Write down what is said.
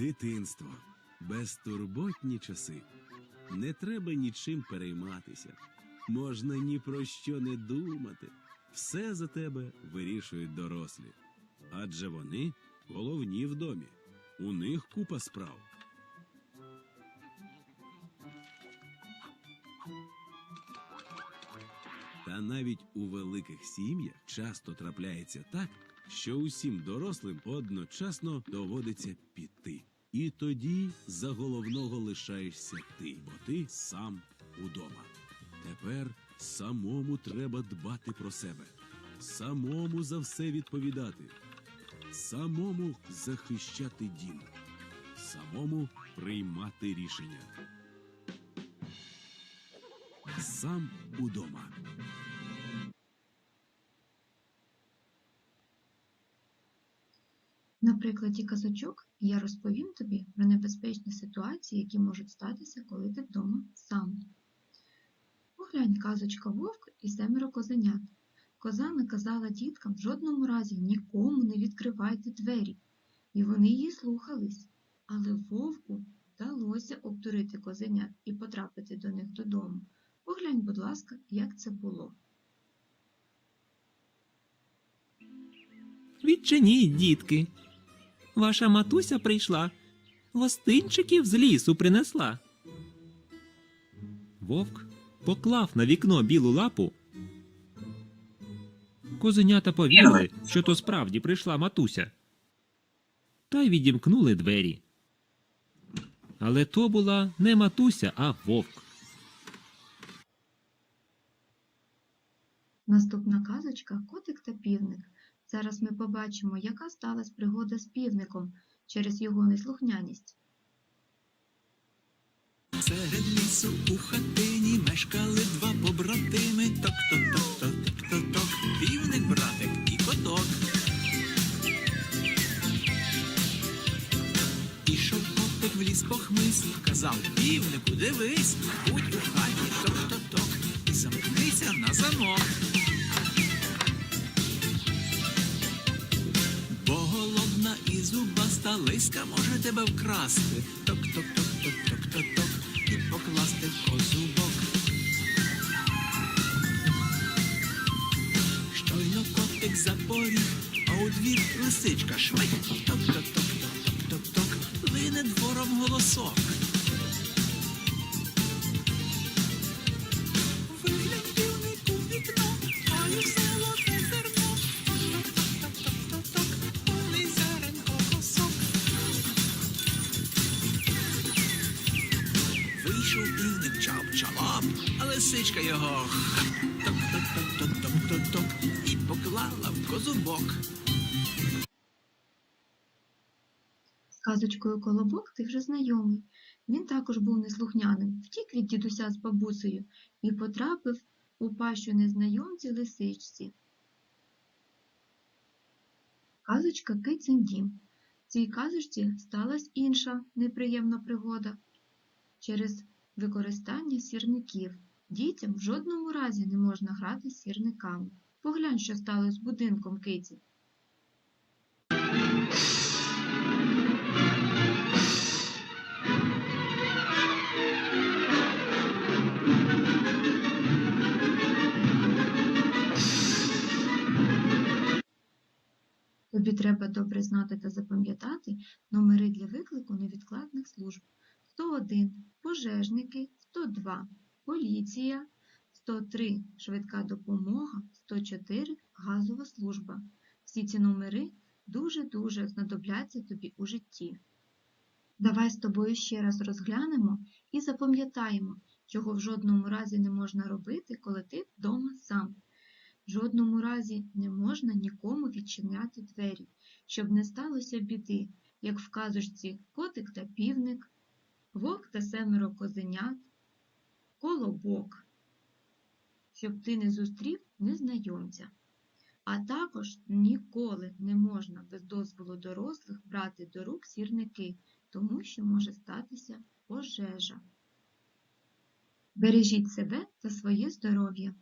Дитинство, безтурботні часи. Не треба нічим перейматися. Можна ні про що не думати. Все за тебе вирішують дорослі. Адже вони головні в домі. У них купа справ. Та навіть у великих сім'ях часто трапляється так, що усім дорослим одночасно доводиться піти. І тоді за головного лишаєшся ти, бо ти сам удома. Тепер самому треба дбати про себе, самому за все відповідати, самому захищати дім, самому приймати рішення. Сам удома. Прикладі казочок я розповім тобі про небезпечні ситуації, які можуть статися, коли ти вдома сам. Поглянь казочка Вовк і семеро козенят. Коза наказала діткам в жодному разі нікому не відкривайте двері, і вони її слухались. Але вовку вдалося обдурити козенят і потрапити до них додому. Поглянь, будь ласка, як це було. Відчиніть, дітки. Ваша матуся прийшла, гостинчиків з лісу принесла. Вовк поклав на вікно білу лапу. Козенята повірили, що то справді прийшла матуся. Та й відімкнули двері. Але то була не матуся, а вовк. Наступна казочка Котик та півник. Зараз ми побачимо, яка сталася пригода з півником через його неслухняність. Серед лісу у хатині мешкали два побратими. Ток-ток-ток-ток-ток-ток. Півник, братик і коток. Пішов котик в ліс по хмиз, казав півнику, дивись, будь у хаті ток-ток-ток. І замкнися на замок. Лиска може тебе вкрасти. Ток-ток-ток-ток-ток-ток-ток і покласти в козубок. Щойно котик запоріг, а у двір лисичка швидко. Ток-ток-ток-ток-ток-ток, лине двором голосок. Вийшов півник чап-чалап, а лисичка його ток-ток-ток-ток-ток-ток і поклала в козубок. З казочкою Колобок ти вже знайомий. Він також був неслухняним, втік від дідуся з бабусею і потрапив у пащу незнайомці лисичці. Казочка Кицин. В цій казочці сталася інша неприємна пригода. Через використання сірників дітям в жодному разі не можна грати з сірниками. Поглянь, що сталося з будинком киці. Тобі треба добре знати та запам'ятати номери для виклику невідкладних служб. 101 пожежники, 102 поліція, 103 швидка допомога, 104 газова служба. Всі ці номери дуже-дуже знадобляться тобі у житті. Давай з тобою ще раз розглянемо і запам'ятаємо, чого в жодному разі не можна робити, коли ти вдома сам. В жодному разі не можна нікому відчиняти двері, щоб не сталося біди, як в казочці котик та півник, вовк та семеро козенят, колобок, щоб ти не зустрів незнайомця. А також ніколи не можна без дозволу дорослих брати до рук сірники, тому що може статися пожежа. Бережіть себе та своє здоров'я.